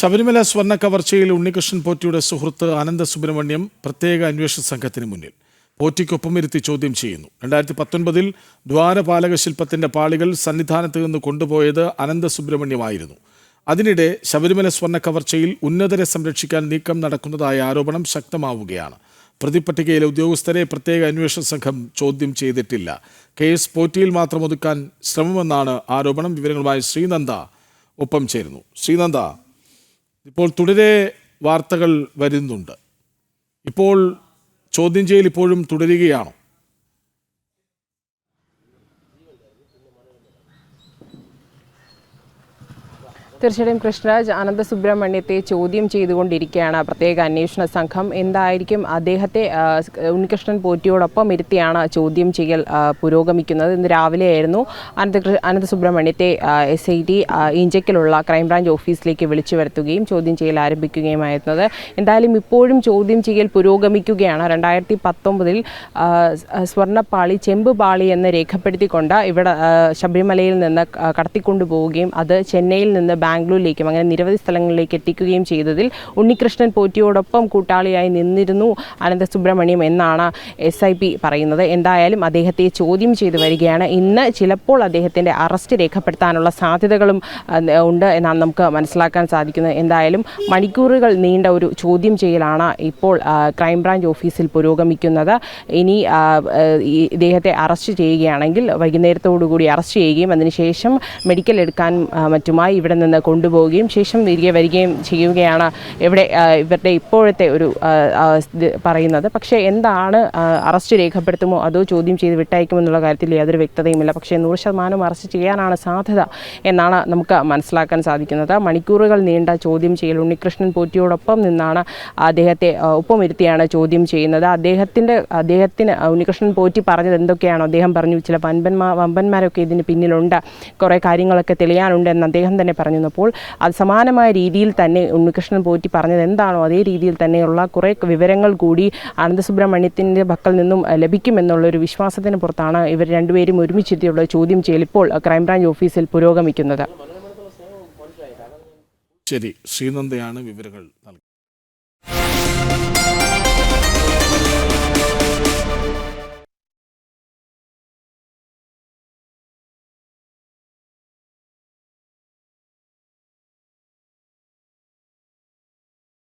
ശബരിമല സ്വർണ കവർച്ചയിൽ ഉണ്ണികൃഷ്ണൻ പോറ്റിയുടെ സുഹൃത്ത് അനന്ത സുബ്രഹ്മണ്യം പ്രത്യേക അന്വേഷണ സംഘത്തിന് മുന്നിൽ. പോറ്റിക്കൊപ്പം ഇരുത്തി ചോദ്യം ചെയ്യുന്നു. രണ്ടായിരത്തി പത്തൊൻപതിൽ ദ്വാരപാലക ശില്പത്തിന്റെ പാളികൾ സന്നിധാനത്ത് നിന്ന് കൊണ്ടുപോയത് അനന്ത സുബ്രഹ്മണ്യമായിരുന്നു. അതിനിടെ ശബരിമല സ്വർണ കവർച്ചയിൽ ഉന്നതരെ സംരക്ഷിക്കാൻ നീക്കം നടക്കുന്നതായ ആരോപണം ശക്തമാവുകയാണ്. പ്രതിപട്ടികയിലെ ഉദ്യോഗസ്ഥരെ പ്രത്യേക അന്വേഷണ സംഘം ചോദ്യം ചെയ്തിട്ടില്ല. കേസ് പോറ്റിയിൽ മാത്രം ഒതുക്കാൻ ശ്രമമെന്നാണ് ആരോപണം. വിവരങ്ങളുമായി ശ്രീനന്ദ ഒപ്പം ചേരുന്നു. ശ്രീനന്ദ ഇപ്പോൾ തുടരെ വാർത്തകൾ വരുന്നുണ്ട്. ഇപ്പോൾ ചോദ്യം ചെയ്യൽ ഇപ്പോഴും തുടരുകയാണോ? തീർച്ചയായും കൃഷ്ണരാജ് അനന്ത സുബ്രഹ്മണ്യത്തെ ചോദ്യം ചെയ്തുകൊണ്ടിരിക്കുകയാണ്. പ്രത്യേക അന്വേഷണ സംഘം എന്തായിരിക്കും അദ്ദേഹത്തെ ഉണ്ണികൃഷ്ണൻ പോറ്റിയോടൊപ്പം ഇരുത്തിയാണ് ചോദ്യം ചെയ്യൽ പുരോഗമിക്കുന്നത്. ഇന്ന് രാവിലെയായിരുന്നു അനന്ത അനന്ത സുബ്രഹ്മണ്യത്തെ എസ് ഐ ടി ഇഞ്ചക്കിലുള്ള ക്രൈംബ്രാഞ്ച് ഓഫീസിലേക്ക് വിളിച്ചു വരുത്തുകയും ചോദ്യം ചെയ്യൽ ആരംഭിക്കുകയുമായിരുന്നത്. എന്തായാലും ഇപ്പോഴും ചോദ്യം ചെയ്യൽ പുരോഗമിക്കുകയാണ്. രണ്ടായിരത്തി പത്തൊമ്പതിൽ സ്വർണപ്പാളി ചെമ്പ് പാളി എന്ന് രേഖപ്പെടുത്തിക്കൊണ്ട് ഇവിടെ ശബരിമലയിൽ നിന്ന് കടത്തിക്കൊണ്ടുപോവുകയും അത് ചെന്നൈയിൽ നിന്ന് ബാംഗ്ലൂരിലേക്കും അങ്ങനെ നിരവധി സ്ഥലങ്ങളിലേക്ക് എത്തിക്കുകയും ചെയ്തതിൽ ഉണ്ണികൃഷ്ണൻ പോറ്റിയോടൊപ്പം കൂട്ടാളിയായി നിന്നിരുന്നു അനന്ത സുബ്രഹ്മണ്യം എന്നാണ് എസ് ഐ പി പറയുന്നത്. എന്തായാലും അദ്ദേഹത്തെ ചോദ്യം ചെയ്തു വരികയാണ്. ഇന്ന് ചിലപ്പോൾ അദ്ദേഹത്തിന്റെ അറസ്റ്റ് രേഖപ്പെടുത്താനുള്ള സാധ്യതകളും ഉണ്ട് എന്നാണ് നമുക്ക് മനസ്സിലാക്കാൻ സാധിക്കുന്നത്. എന്തായാലും മണിക്കൂറുകൾ നീണ്ട ഒരു ചോദ്യം ചെയ്യലാണ് ഇപ്പോൾ ക്രൈംബ്രാഞ്ച് ഓഫീസിൽ പുരോഗമിക്കുന്നത്. ഇനി ഇദ്ദേഹത്തെ അറസ്റ്റ് ചെയ്യുകയാണെങ്കിൽ വൈകുന്നേരത്തോടുകൂടി അറസ്റ്റ് ചെയ്യുകയും അതിനുശേഷം മെഡിക്കൽ എടുക്കാൻ മറ്റുമായി ഇവിടെ നിന്ന് കൊണ്ടുപോവുകയും ശേഷം തിരികെ വരികയും ചെയ്യുകയാണ് ഇവിടെ ഇവരുടെ ഇപ്പോഴത്തെ ഒരു പറയുന്നത്. പക്ഷേ എന്താണ് അറസ്റ്റ് രേഖപ്പെടുത്തുമോ അതോ ചോദ്യം ചെയ്ത് വിട്ടയക്കുമെന്നുള്ള കാര്യത്തിൽ യാതൊരു വ്യക്തതയുമില്ല. പക്ഷേ നൂറ് ശതമാനം അറസ്റ്റ് ചെയ്യാനാണ് സാധ്യത എന്നാണ് നമുക്ക് മനസ്സിലാക്കാൻ സാധിക്കുന്നത്. മണിക്കൂറുകൾ നീണ്ട ചോദ്യം ചെയ്യൽ ഉണ്ണികൃഷ്ണൻ പോറ്റിയോടൊപ്പം നിന്നാണ് അദ്ദേഹത്തെ ഒപ്പമിരുത്തിയാണ് ചോദ്യം ചെയ്യുന്നത്. അദ്ദേഹത്തിന്റെ അദ്ദേഹത്തിന് ഉണ്ണികൃഷ്ണൻ പോറ്റി പറഞ്ഞത് എന്തൊക്കെയാണോ അദ്ദേഹം പറഞ്ഞു. ചില വമ്പന്മാർ വമ്പന്മാരൊക്കെ ഇതിന് പിന്നിലുണ്ട്. കുറേ കാര്യങ്ങളൊക്കെ തെളിയാനുണ്ട് എന്ന് അദ്ദേഹം തന്നെ പറഞ്ഞു. അപ്പോൾ അത് സമാനമായ രീതിയിൽ തന്നെ ഉണ്ണികൃഷ്ണൻ പോറ്റി പറഞ്ഞത് എന്താണോ അതേ രീതിയിൽ തന്നെയുള്ള കുറേ വിവരങ്ങൾ കൂടി അനന്തസുബ്രഹ്മണ്യത്തിന്റെ പക്കൽ നിന്നും ലഭിക്കുമെന്നുള്ളൊരു വിശ്വാസത്തിന് പുറത്താണ് ഇവർ രണ്ടുപേരും ഒരുമിച്ചെത്തിയുള്ള ചോദ്യം ചെയ്യൽ ഇപ്പോൾ ക്രൈംബ്രാഞ്ച് ഓഫീസിൽ പുരോഗമിക്കുന്നത്. ശരി ശ്രീനന്ദയാണ് വിവരങ്ങൾ നൽകുന്നത്